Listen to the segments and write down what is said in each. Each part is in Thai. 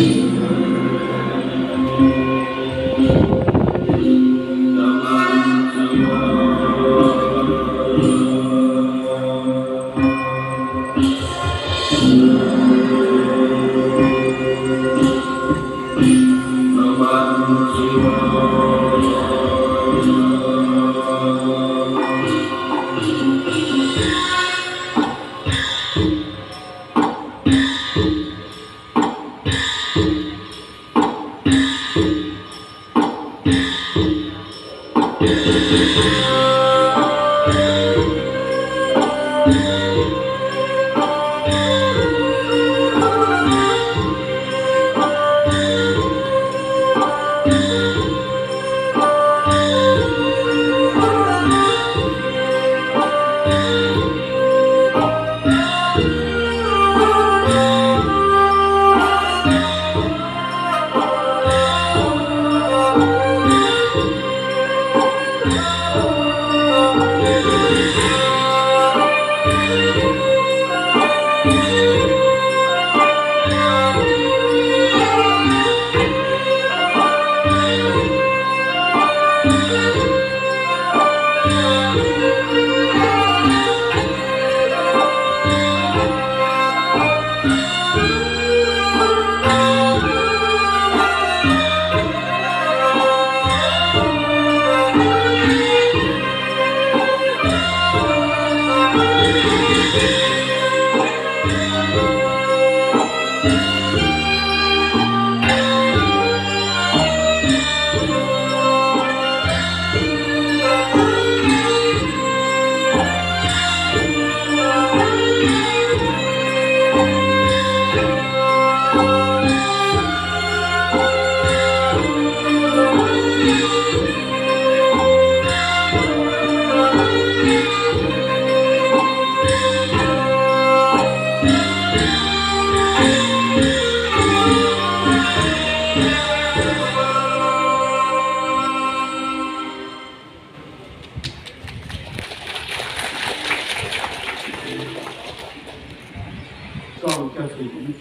うん。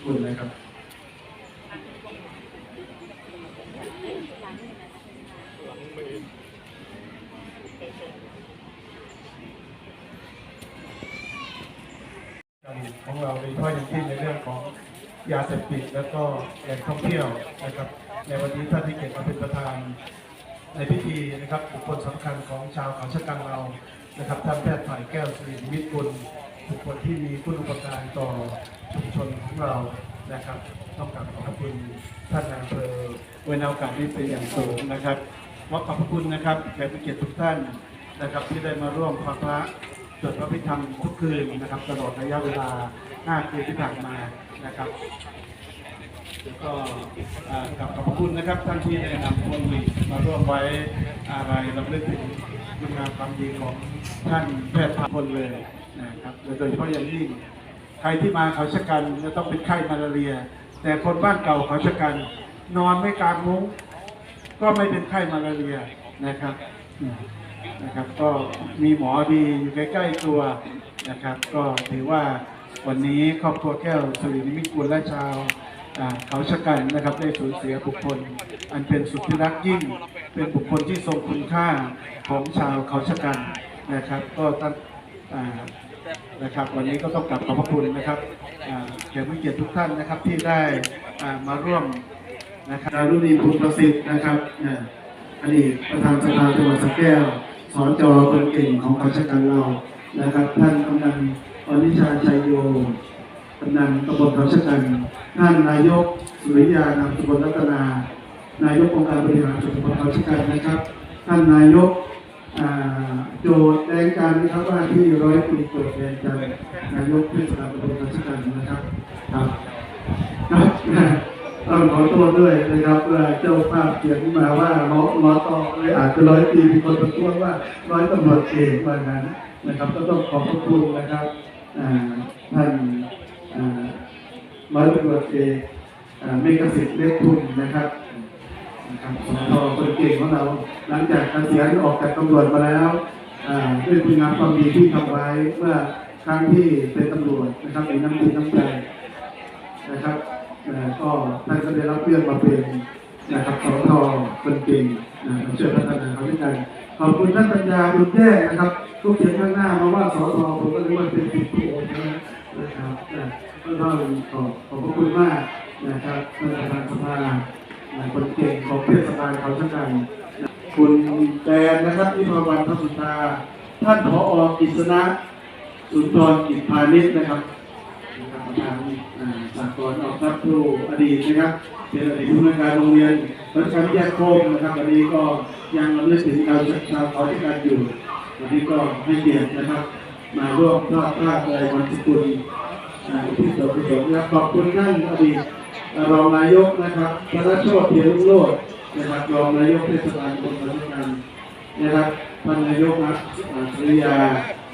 สีญี่ปุ่นะครับของเราโดยเฉพาะอย่างยิ่ในเรื่องของยาเสพติดแล้วก็แหล่งท่องเที่ยวนะครับ ในวันนี้ท่านที่เกียรติมาเป็นประธาน ในพิธีนะครับบุคคลสำคัญของชาวเขาชะกันเรานะครับท่านแพทย์ฝ่ายแก้วสิริวิทย์กุล บุคคลที่มีคุณอุปการต่อชุมชนของเรานะครับ ต้องกราบขอบคุณท่านนายอำเภอเวนโอกาสนี้เป็นอย่างสูงนะครับขอขอบคุณนะครับแขกผู้เกียรติทุกท่านนะครับที่ได้มาร่วมฟังพระสวดพระพิธรรมทุกคืนนะครับ ตลอดระยะเวลา 5 คืนที่ผ่านมานะครับแล้วก็กับขอบคุณนะครับท่านที่ได้นำพวงหลีดมาร่วมไว้อะไรรำลึกถึง คุณงามความดีของท่านแพทย์พาพลเลยนะครับโดยเฉพาะอย่างยิ่งใครที่มาเขาชะกันจะต้องเป็นไข้มาลาเรีย แต่คนบ้านเก่าเขาชะกัน นอนไม่กลางมุ้งก็ไม่เป็นไข้มาลาเรียนะครับนะครับ ก็มีหมอดีอยู่ใกล้ๆตัวนะครับ ก็ถือว่าวันนี้ครอบครัวแก้วสุรินิมิตกุลและชาว อาเขาชะกันนะครับได้สูญเสียบุคคล อันเป็นสุดที่รักยิ่ง เป็นบุคคลที่ทรงคุณค่าของชาวเขาชะกันนะครับ ก็ตั้งนะครับ วันนี้ก็ต้องกลับขอบพระคุณนะครับอ่าแขกผู้เกียรติทุกท่านนะครับที่ได้มาร่วมนะครับดารุณีภูมิประสิทธิ์นะครับอดีตประธานสภาจังหวัดสระแก้วสอนจอคนเก่งของเขาชะกันเรานะครับ ท่านกำนันอนิชาชัยโย กำนันตำบลเขาชะกันท่านนายกสุริยานามสกุลรัตนา นายกองค์การบริหารส่วนตำบลเขาชะกันนะครับ ท่านนายกโจทย์แรงการนะครับว่าที่ร้อยปีโจทย์แรงการนายกเทศบาลตำบลเขาชะกันนะครับครับครับต้องขอโทษด้วยนะครับว่าเจ้าภาพเขียนมาว่าล้อล้อต่อเลยอาจจะร้อยปีมีคนประท้วงว่าร้อยตำรวจเอกว่างั้นนะครับ ก็ต้องขอบพระคุณนะครับอ่าท่าน ร้อยตำรวจเอกอ่าเมฆสิทธิ์เล็กทุนนะครับนะครับสทคนเก่งของเรา หลังจากเกษียณออกจากตำรวจมาแล้วด้วยคุณงามความดีที่ทำไว้เมื่อครั้งที่เป็นตำรวจนะครับมีน้ำจิตน้ำใจนะครับอ่ก็ท่านก็ได้รับเลือกมาเป็นนะครับสทคนเก่งนะช่วยพัฒนาเขาด้วยกัน ขอบคุณท่านปัญญาบุญแจ้งนะครับทุกเขียนข้างหน้ามาว่าสอทผมก็รู้ว่าเป็นสิทธิ์โใช่ไหมนะครับนะก็ต้องขอบขอบพระคุณมากนะครับท่านประธานสภาคนเก่งของเทศบาลเขาชะกันคุณแตนนะครับที่มาวันพระสุธาท่านผอกิษณะสุนทรกิจพาณิชย์นะครับ นะครับประธานอ่าสากลออกทรัพย์ครูอดีตนะครับเป็นอดีตผู้อำนวยการโรงเรียนรัชกาลแยกโคมนะครับวันนี้ก็ยังระลึกถึงเราชาวเขาชะกันอยู่วันนี้ก็ให้เกียรตินะครับ มาร่วมทอดผ้าอะไรวันสกุลอ่าที่สมประสงค์นะครับขอบคุณท่านอดีตรองนายกนะครับพระโชติเทียนโลดนะครับรองนายกเทศบาลตำบลพัฒนานะครับท่านนายกนักอ่าสุริยา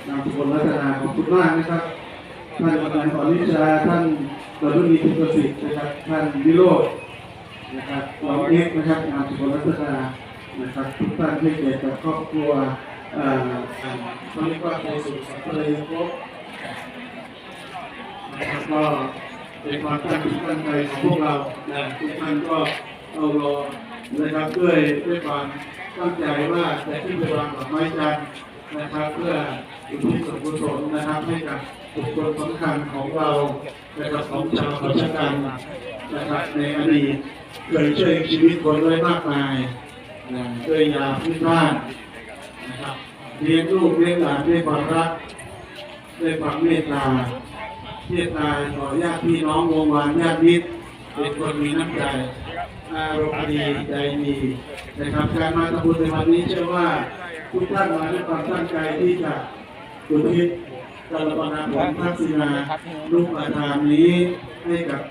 นามสกุลรัตนาขอบคุณมากนะครับ ท่านประธานขอนวิชาท่านดรุณีทุกประสิทธิ์นะครับ ท่านวิโรจน์นะครับรองเอกนะครับนามสกุลรัตนานะครับทุกท่านให้เกี่ยรติกับครอบครัวเขาเรียกว่าในสู่สังคมเลยครบนะครับก็เป็นความตั้งใจตั้งใจของพวกเรานะทุกท่านก็เอารอนะครับด้วยด้วยความตั้งใจว่าจะขึ้นไปวางดอกไม้จันทร์ นะครับ เพื่ออุทิศส่วนกุศลนะครับให้กับบุคคลสำคัญของเรานะครับของชาวเขาชะกันนะครับในอดีตเคยช่วยชีวิตคนไว้มากมายนะด้วยยาพื้นบ้านนะครับเลี้ยงลูกเลี้ยงหลานด้วยความรักด้วยความเมตตาเมตตาต่อญาติพี่น้องวงวานญาติมิตรเป็นคนมีน้ำใจอารมณ์ดีใจดีนะครับการมาทำบุญในวันนี้เชื่อว่า ทุกท่านมาด้วยความตั้งใจที่จะอุทิศการบรรณาผลทักษิลาลูกอาทานนี้ให้กับ